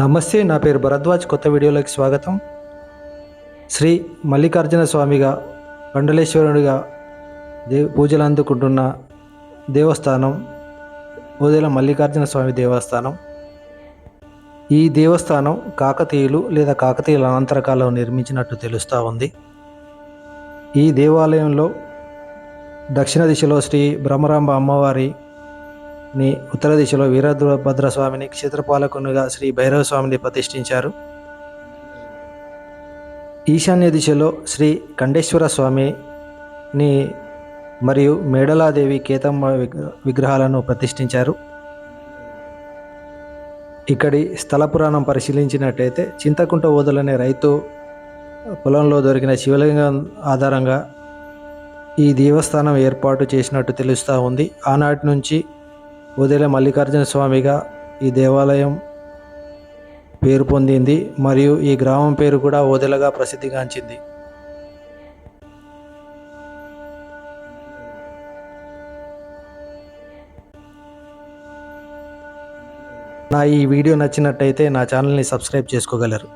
నమస్తే నా పేరు భరద్వాజ్. కొత్త వీడియోలోకి స్వాగతం. శ్రీ మల్లికార్జున స్వామిగా కండలేశ్వరుడిగా దే పూజలు అందుకుంటున్న దేవస్థానం ఓదెల మల్లికార్జున స్వామి దేవస్థానం. ఈ దేవస్థానం కాకతీయులు లేదా కాకతీయుల అంతరకాలలో నిర్మించినట్టు తెలుస్తూ ఉంది. ఈ దేవాలయంలో దక్షిణ దిశలో శ్రీ బ్రహ్మరాంబ అమ్మవారి ని ఉత్తర దిశలో వీరభద్ర స్వామిని క్షేత్రపాలకునిగా శ్రీ భైరవ స్వామిని ప్రతిష్ఠించారు. ఈశాన్య దిశలో శ్రీ ఖండేశ్వర స్వామిని మరియు మేడలాదేవి కేతమ్మ విగ్రహాలను ప్రతిష్ఠించారు. ఇక్కడి స్థల పురాణం పరిశీలించినట్టయితే చింతకుంట ఓదలనే రైతు పొలంలో దొరికిన శివలింగం ఆధారంగా ఈ దేవస్థానం ఏర్పాటు చేసినట్టు తెలుస్తూ ఉంది. ఆనాటి నుంచి ఉదయ మల్లికార్జున స్వామిగా ఈ దేవాలయం పేరు పొందింది మరియు ఈ గ్రామం పేరు కూడా ఓదెలగా ప్రసిద్ధిగాంచింది. నా ఈ వీడియో నచ్చినట్టయితే నా ఛానల్ని సబ్స్క్రైబ్ చేసుకోగలరు.